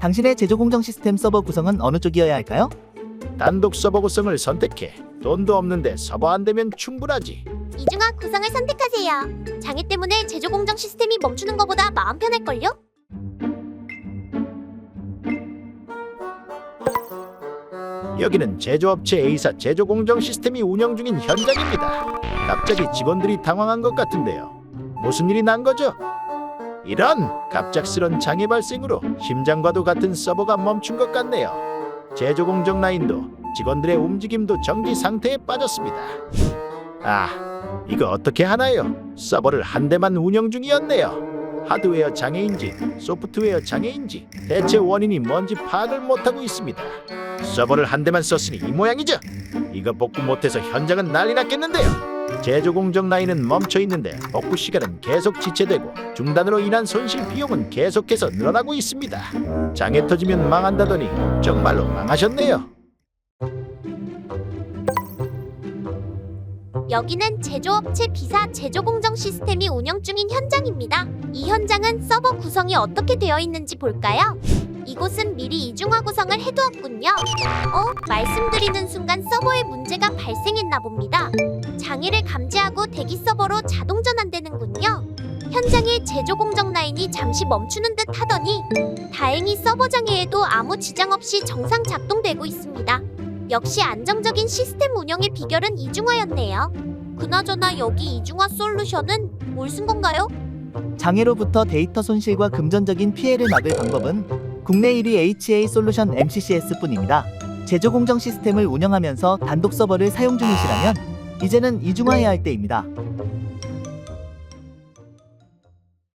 당신의 제조 공정 시스템 서버 구성은 어느 쪽이어야 할까요? 단독 서버 구성을 선택해. 돈도 없는데 서버 안 되면 충분하지. 이중화 구성을 선택하세요. 장애 때문에 제조 공정 시스템이 멈추는 것보다 마음 편할걸요? 여기는 제조업체 A사 제조 공정 시스템이 운영 중인 현장입니다. 갑자기 직원들이 당황한 것 같은데요. 무슨 일이 난 거죠? 이런 갑작스런 장애 발생으로 심장과도 같은 서버가 멈춘 것 같네요. 제조 공정 라인도 직원들의 움직임도 정지 상태에 빠졌습니다. 아, 이거 어떻게 하나요? 서버를 한 대만 운영 중이었네요. 하드웨어 장애인지 소프트웨어 장애인지 대체 원인이 뭔지 파악을 못하고 있습니다. 서버를 한 대만 썼으니 이 모양이죠. 이거 복구 못해서 현장은 난리 났겠는데요. 제조 공정 라인은 멈춰 있는데 복구 시간은 계속 지체되고 중단으로 인한 손실 비용은 계속해서 늘어나고 있습니다. 장애 터지면 망한다더니 정말로 망하셨네요. 여기는 제조업체 B사 제조 공정 시스템이 운영 중인 현장입니다. 이 현장은 서버 구성이 어떻게 되어 있는지 볼까요? 이곳은 미리 이중화 구성을 해두었군요. 어? 말씀드리는 순간 서버에 문제가 발생했나 봅니다. 장애를 감지하고 대기 서버로 자동 전환되는군요. 현장의 제조 공정 라인이 잠시 멈추는 듯 하더니 다행히 서버 장애에도 아무 지장 없이 정상 작동되고 있습니다. 역시 안정적인 시스템 운영의 비결은 이중화였네요. 그나저나 여기 이중화 솔루션은 뭘 쓴 건가요? 장애로부터 데이터 손실과 금전적인 피해를 막을 방법은 국내 1위 HA 솔루션 MCCS뿐입니다. 제조 공정 시스템을 운영하면서 단독 서버를 사용 중이시라면 이제는 이중화해야 할 때입니다.